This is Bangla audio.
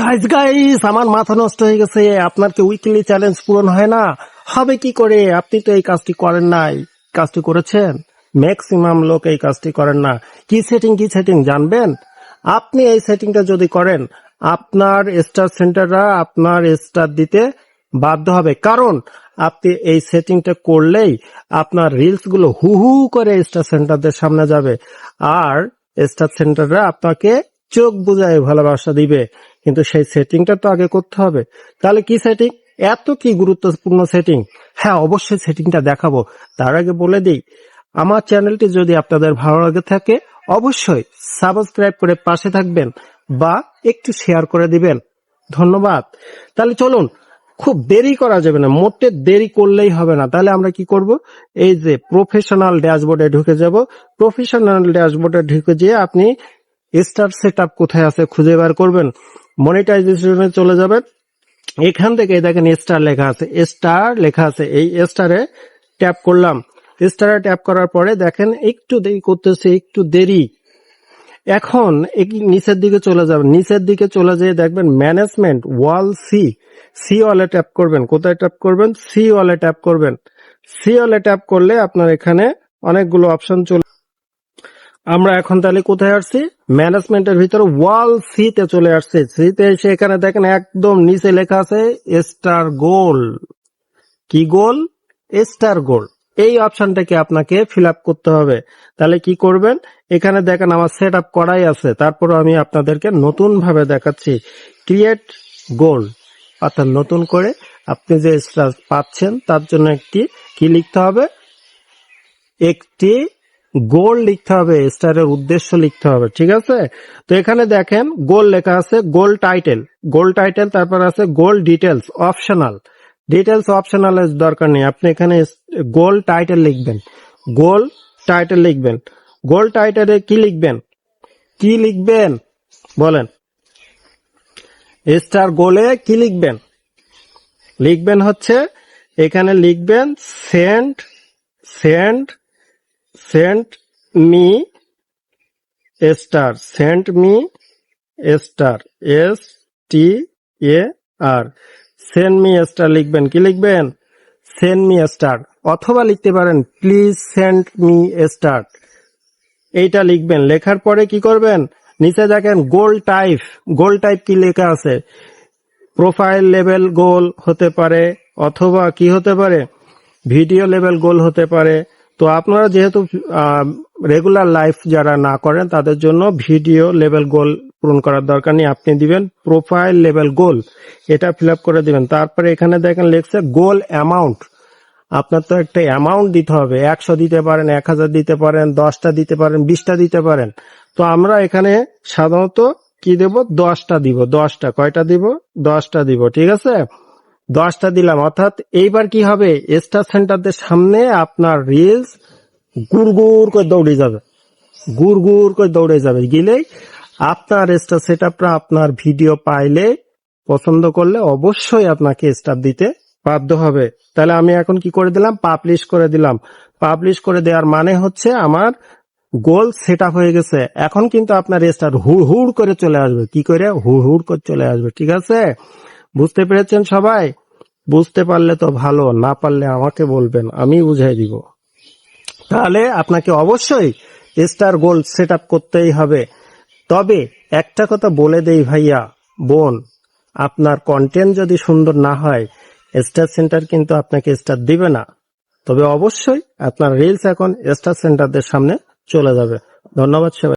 গাইজ গাইজ আমার মাথা নষ্ট হয়ে গেছে। আপনার কি উইকলি চ্যালেঞ্জ পূরণ হয় না? হবে কি করে? আপনি তো এই কাজটি করেন নাই। কাজটি করেছেন? ম্যাক্সিমাম লোক এই কাজটি করেন না। কি সেটিং কি সেটিং জানবেন? আপনি এই সেটিংটা যদি করেন, আপনার স্টার সেন্টাররা আপনার স্টার দিতে বাধ্য হবে। কারণ, আপনি এই সেটিংটা করলেই আপনার রিলসগুলো হু হু করে স্টার সেন্টারদের সামনে যাবে। আর স্টার সেন্টাররা আপনাকে চোখ বুঝায় ভালোবাসা দিবে। কিন্তু সেই সেটিংটা তো আগে করতে হবে। তাহলে কি সেটিং এত কি গুরুত্বপূর্ণ সেটিং হ্যাঁ অবশ্যই সেটিংটা দেখাবো। তার আগে বলে দিই, আমার চ্যানেলটি যদি আপনাদের ভালো লাগে থাকে, অবশ্যই সাবস্ক্রাইব করে পাশে থাকবেন বা একটু শেয়ার করে দিবেন। ধন্যবাদ। তাহলে চলুন, খুব দেরি করা যাবে না, মোটে দেরি করলেই হবে না। তাহলে আমরা কি করব? এই যে প্রফেশনাল ড্যাশবোর্ডে ঢুকে যাব। প্রফেশনাল ড্যাশবোর্ডে ঢুকে যেয়ে আপনি স্টার সেট কোথায় আছে খুঁজে বার করবেন। মনিটাইজেশনে চলে যাবেন। এখান থেকে দেখেন স্টার লেখা আছে। স্টার লেখা আছে। এই স্টারে ট্যাপ করলাম। স্টারে ট্যাপ করার পরে দেখেন একটু দেরি করতেছে, একটু দেরি। এখন নিচের দিকে চলে যাবেন। নিচের দিকে চলে যেয়ে দেখবেন ম্যানেজমেন্ট ওয়াল সি সি ওয়ালে ট্যাপ করবেন। কোথায় ট্যাপ করবেন? সি ওয়ালে ট্যাপ করবেন। সি ওয়ালে ট্যাপ করলে আপনার এখানে অনেকগুলো অপশন চলে আমরা এখন তাহলে কোথায় আসছি? ম্যানেজমেন্টের ভিতরে ওয়াল সি তে চলে আসছে। সি তে এসে এখানে দেখেন একদম নিচে লেখা আছে স্টার গোল কি গোল স্টার গোল এই অপশনটাকে আপনাকে ফিল করতে হবে। তাহলে কি করবেন? এখানে দেখেন আমার সেট আপ করাই আছে। তারপর আমি আপনাদেরকে নতুন ভাবে দেখাচ্ছি। ক্রিয়েট গোল অর্থাৎ নতুন করে আপনি যে স্টার পাচ্ছেন, তার জন্য একটি কি লিখতে হবে? একটি গোল লিখতে হবে, স্টারের উদ্দেশ্য লিখতে হবে, ঠিক আছে? তো এখানে দেখেন, গোল লেখা আছে, গোল টাইটেল। গোল টাইটেল, তারপর আছে goal details optional. Details optional দরকার নেই। আপনি এখানে গোল টাইটেল লিখবেন। গোল টাইটেল লিখবেন। গোল টাইটেলে কি লিখবেন? কি লিখবেন? বলেন। স্টার গোলে কি লিখবেন? লিখবেন হচ্ছে, এখানে লিখবেন send send send me star, send me star, S T A R. Send me star লিখবেন, কি লিখবেন? Send me star. অথবা লিখতে পারেন, প্লিজ সেন্ট মি স্টার। এইটা লিখবেন, লেখার পরে কি করবেন? নিচে দেখেন, গোল টাইপ। গোল টাইপ কি লেখা আছে? প্রোফাইল লেভেল গোল হতে পারে, অথবা কি হতে পারে? ভিডিও লেভেল গোল হতে পারে তো আপনারা যেহেতু রেগুলার লাইফ যারা না করেন, তাদের জন্য ভিডিও লেভেল গোল পূরণ করার দরকার নেই। আপনি দিবেন প্রোফাইল লেভেল গোল এটা ফিল করে দিবেন। তারপরে এখানে দেখেন লেখছে গোল অ্যামাউন্ট আপনার তো একটা অ্যামাউন্ট দিতে হবে। একশো দিতে পারেন, এক হাজার দিতে পারেন, দশটা দিতে পারেন, বিশটা দিতে পারেন। তো আমরা এখানে সাধারণত কি দেব? দশটা দিব, দশটা। কয়টা দিব? দশটা দিব, ঠিক আছে? দশটা দিলাম। অর্থাৎ এইবার কি হবে? স্টার সেন্টারদের সামনে আপনার রিলস গুড় গুড় করে দৌড়ে যাবে। গুড় গুড় করে দৌড়ে যাবে। গেলেই আপনার স্টার সেট আপনার ভিডিও পাইলে, পছন্দ করলে অবশ্যই আপনাকে স্টার দিতে বাধ্য হবে। তাহলে আমি এখন কি করে দিলাম? পাবলিশ করে দিলাম। পাবলিশ করে দেওয়ার মানে হচ্ছে আমার গোল সেট হয়ে গেছে। এখন কিন্তু আপনার স্টার হুড় হুড় করে চলে আসবে। কি করে? হুড় হুড় করে চলে আসবে। ঠিক আছে? বুঝতে পেরেছেন সবাই? বুঝতে পারলে তো ভালো, না পারলে আমাকে বলবেন, আমি বুঝাই দিব। তাহলে আপনাকে অবশ্যই স্টার গোল সেট করতেই হবে। তবে একটা কথা বলে দেই ভাইয়া, বোন, আপনার কন্টেন্ট যদি সুন্দর না হয় স্টার সেন্টার কিন্তু আপনাকে স্টার দিবে না। তবে অবশ্যই আপনার রিলস এখন স্টার সেন্টারদের সামনে চলে যাবে। ধন্যবাদ সবাই।